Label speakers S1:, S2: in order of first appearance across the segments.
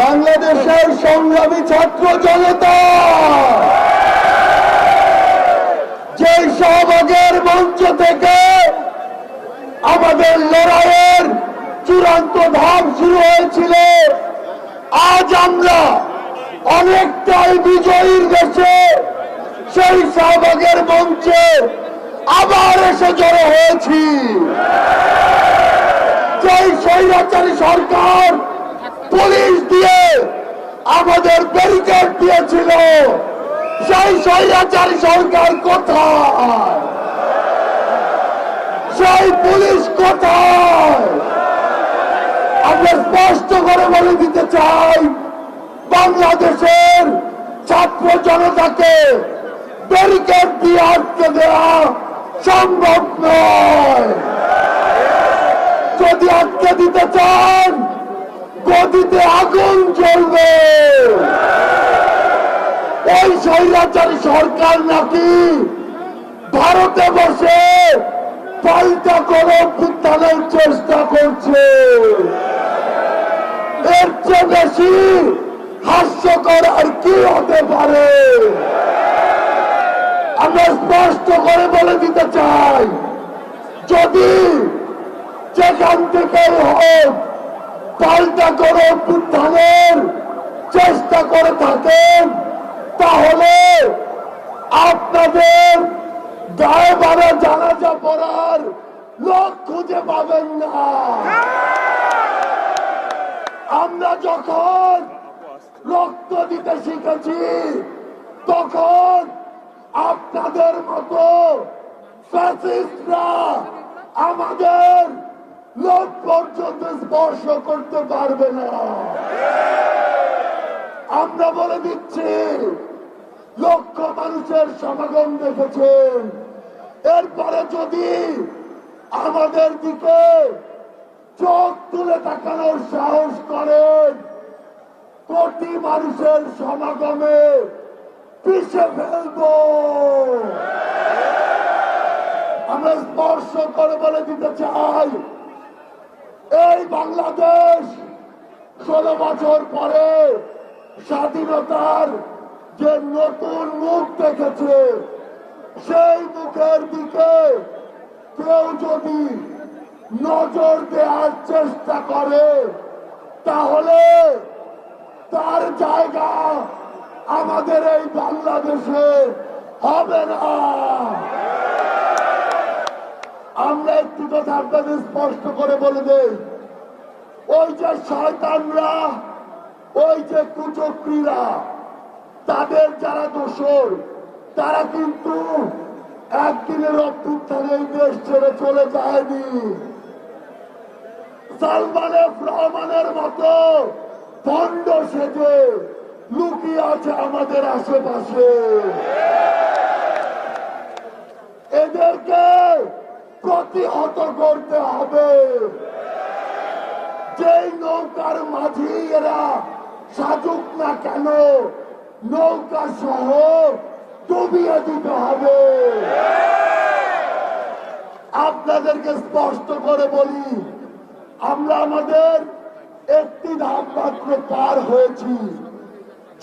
S1: বাংলাদেশের সংগ্রামী ছাত্র জনতা! যে সহভাগের মঞ্চ থেকে আমাদের লড়াইয়ের চূড়ান্ত ধাপ শুরু হয়েছিল, আজ আমরা অনেকটাই বিজয়ীর দেশে সেই সহভাগের মঞ্চে আবার এসে জড়ো হয়েছি। যেই স্বৈরাচারী সরকার পুলিশ দিয়ে আমাদের ব্যারিকেড দিয়েছিল। সেই স্বৈরাচারী সরকার কোথায়? সেই পুলিশ কোথায়? আমরা স্পষ্ট করে বলে দিতে চাই, বাংলাদেশের ছাত্র জনতাকে ব্যারিকেড দিয়ে আটকে দেওয়া সম্ভব নয়। যদি আটকে দিতে চান গদিতে আগুন জ্বলবে। ওই স্বৈরাচারী সরকার নাকি ভারতে বসে পাল্টা করে উত্থানের চেষ্টা করছে। এর চেয়ে বেশি হাস্যকর আর কি হতে পারে? আমরা স্পষ্ট করে বলে দিতে চাই, যদি যেখান থেকে করে উত্থানের চেষ্টা করে থাকেন। তাহলে আপনাদের গায়ে বাড়া জানাজা পড়ার লোক খুঁজে পাবেন না। আমরা যখন রক্ত দিতে শিখেছি, তখন আপনাদের মতো আমাদের পর্যন্ত স্পর্শ করতে পারবে না। আমরা বলে দিচ্ছি, লক্ষ মানুষের সমাগম দেখেছেন। এরপরে যদি আমাদের দিকে চোখ তুলে তাকানোর সাহস করেন, কোটি মানুষের সমাগমে পিছে ফেলব। আমরা স্পর্শ করে বলে দিতে চাই এই বাংলাদেশ ষোলো বছর পরে স্বাধীনতার যে নতুন মুখ দেখেছে, সেই মুখের দিকে কেউ যদি নজর দেওয়ার চেষ্টা করে, তাহলে তার জায়গা আমাদের এই বাংলাদেশে হবে না। আমরা একটি কথা আপনাদের স্পষ্ট করে বলে দেই। ওই যে শয়তানরা, ওই যে কুচক্রীরা, তাদের যারা দোষর, তারা কিন্তু একদিনের অভ্যুত্থানে এই দেশ ছেড়ে চলে যায়নি। সালমানে রহমানের মতো ভণ্ড সেজে লুকিয়ে আছে আমাদের আশেপাশে। এদেরকে প্রতিহত করতে হবে। যেই নৌকার মাঝি এরা সাজুক না কেন, নৌকা সহ ডুবিয়ে দিতে হবে। আপনাদেরকে স্পষ্ট করে বলি, আমরা আমাদের একটি ধাপ মাত্র পার হয়েছি।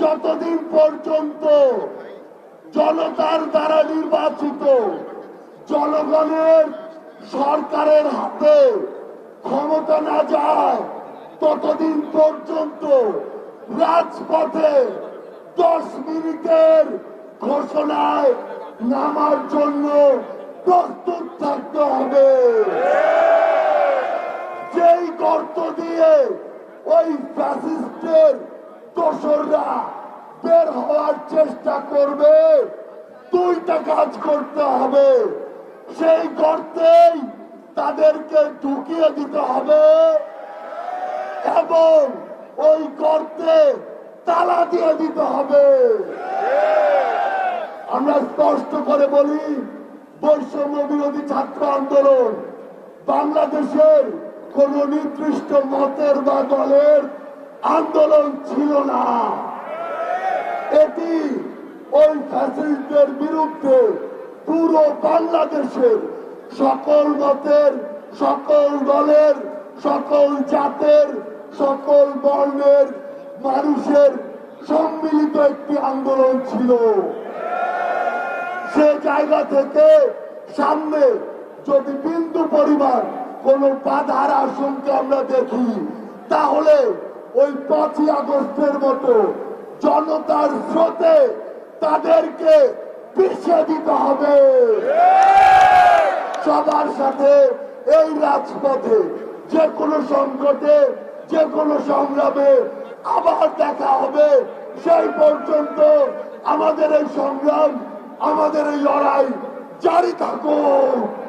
S1: যতদিন পর্যন্ত জনতার দ্বারা নির্বাচিত জনগণের সরকারের হাতে ক্ষমতা না যায় ততদিন পর্যন্ত রাজপথে দশ মিনিটের ঘোষণায় নামার জন্য প্রস্তুত থাকতে হবে। যেই গর্ত দিয়ে ওই ফ্যাসিস্টের দোসররা বের হওয়ার চেষ্টা করবে, দুইটা কাজ করতে হবে। সেই গর্তেই তাদেরকে ঢুকিয়ে দিতে হবে। এবং ওই গর্তে তালা দিয়ে দিতে হবে। আমরা স্পষ্ট করে বলি, বৈষম্য বিরোধী ছাত্র আন্দোলন বাংলাদেশের কোন নির্দিষ্ট মতের বা দলের আন্দোলন ছিল না। এটি ওই ফ্যাসিস্টদের বিরুদ্ধে পুরো বাংলাদেশের সকল মতের, সকল দলের, সকল জাতের, সকল বর্ণের মানুষের সম্মিলিত একটি আন্দোলন ছিল। সে জায়গা থেকে সামনে যদি বিন্দু পরিমাণ কোন বাধার আশঙ্কা আমরা দেখি, তাহলে ওই পাঁচই আগস্টের মতো জনতার স্রোতে তাদেরকে পিছিয়ে দিতে হবে। সবার সাথে এই রাজপথে যে কোনো সংকটে, যে কোনো সংগ্রামে আবার দেখা হবে। সেই পর্যন্ত আমাদের এই সংগ্রাম, আমাদের এই লড়াই জারি থাকুক।